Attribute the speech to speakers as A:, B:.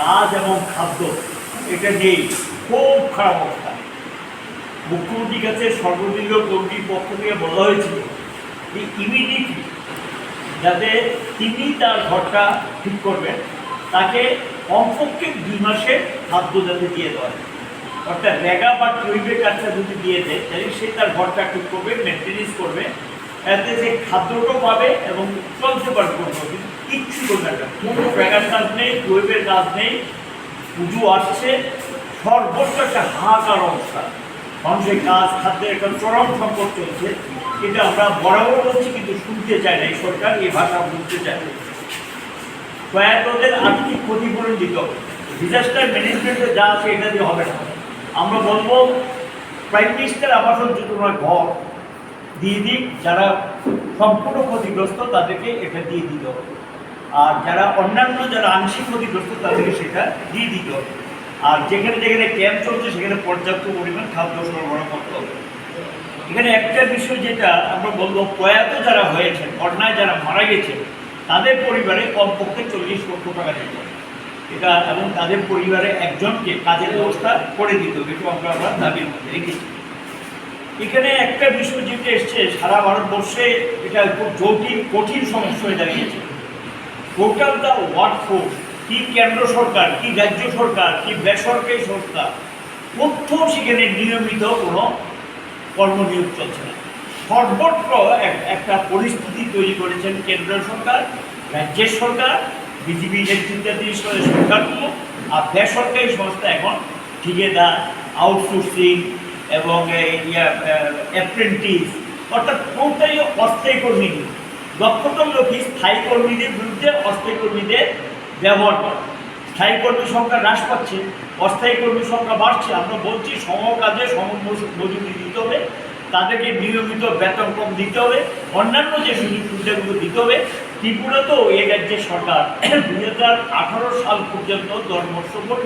A: কাজ এবং খাদ্য, এটা নিয়েই খুব খারাপ অবস্থা মুখ্যমন্ত্রীর কাছে সর্বদলীয় কমিটির পক্ষ থেকে বলা হয়েছিল যে ইমিডিয়েটলি যাতে তিনি তার ঘরটা ঠিক করবেন, তাকে কমপক্ষে দুই মাসে খাদ্য যাতে দিয়ে দেওয়া। অর্থাৎ রেগা বা টুইবের কাজটা যদি দিয়ে দেয়, তাহলে সে তার ঘরটা ঠিক করবে মেনটেনেন্স করবে এতে সে খাদ্যটাও পাবে এবং চলতে পারবে কিচ্ছু করবে না। কোনো রেগার কাজ নেই টুইবের কাজ নেই, পুজো আসছে সর্বোচ্চ একটা হাহাকার অবস্থা। মানুষের কাজ, খাদ্যের একটা চরম সংকট চলছে। এটা আমরা বরাবর বলছি, কিন্তু শুনতে চায় না এই সরকার, এই ভাষা বুঝতে চায় না। প্রয়াতদের আর্থিক ক্ষতিপূরণ দিতে? হবে ডিজাস্টার ম্যানেজমেন্টে যা আছে এটা দিয়ে হবে না। আমরা বলব প্রাইম মিনিস্টার আবাসন যোজনার ঘর দিয়ে দিক, যারা সম্পূর্ণ ক্ষতিগ্রস্ত, তাদেরকে এটা দিয়ে দিতে হবে। আর যারা অন্যান্য যারা আংশিক ক্ষতিগ্রস্ত তাদেরকে সেটা দিয়ে দিতে আর যেখানে যেখানে ক্যাম্প চলছে, সেখানে পর্যাপ্ত পরিমাণ খাদ্য সরবরাহ করতে হবে। এখানে একটা বিষয় যেটা আমরা বলব, প্রয়াত যারা হয়েছেন বন্যায় যারা মারা গেছেন, তাদের পরিবারে কমপক্ষে চল্লিশ লক্ষ টাকা দিতে এটা এবং তাদের পরিবারে একজনকে কাজের ব্যবস্থা করে দিতে এটা আমরা আমরা দাবির মধ্যে রেখেছি। এখানে একটা বিষয় যেটা এসছে, সারা ভারতবর্ষে এটা খুব জটিল, কঠিন সমস্যা হয়ে দাঁড়িয়েছে। টোটাল দ্য ওয়ার্ক ফোর্স কি কেন্দ্র সরকার, কি রাজ্য সরকার, কি বেসরকারি সংস্থা? কোথাও সেখানে নিয়মিত কোনো কর্মনিয়োগ চলছে না। সর্বত্র একটা পরিস্থিতি তৈরি করেছেন কেন্দ্র সরকার, রাজ্যের সরকার, বিজেপি নেতৃত্বাধীন সরকারগুলো আর বেসরকারি সংস্থা এখন ঠিকাদার আউটসোর্সিং এবং অ্যাপ্রেন্টিস অর্থাৎ কোনটাই অস্থায়ী কর্মী নেই দক্ষতার লোকই স্থায়ী কর্মীদের বিরুদ্ধে অস্থায়ী কর্মীদের ব্যবহার করে। স্থায়ী কর্মীর সংখ্যা হ্রাস পাচ্ছে, অস্থায়ী কর্মী সংখ্যা বাড়ছে। আমরা বলছি সম কাজে সম মজুরি দিতে হবে, তাদেরকে নিয়মিত বেতন কম দিতে হবে, অন্যান্য যে সুযোগ সুবিধাগুলো দিতে হবে। ত্রিপুরাতেও এই রাজ্যের সরকার দুই হাজার আঠারো সাল পর্যন্ত দশ বছর পর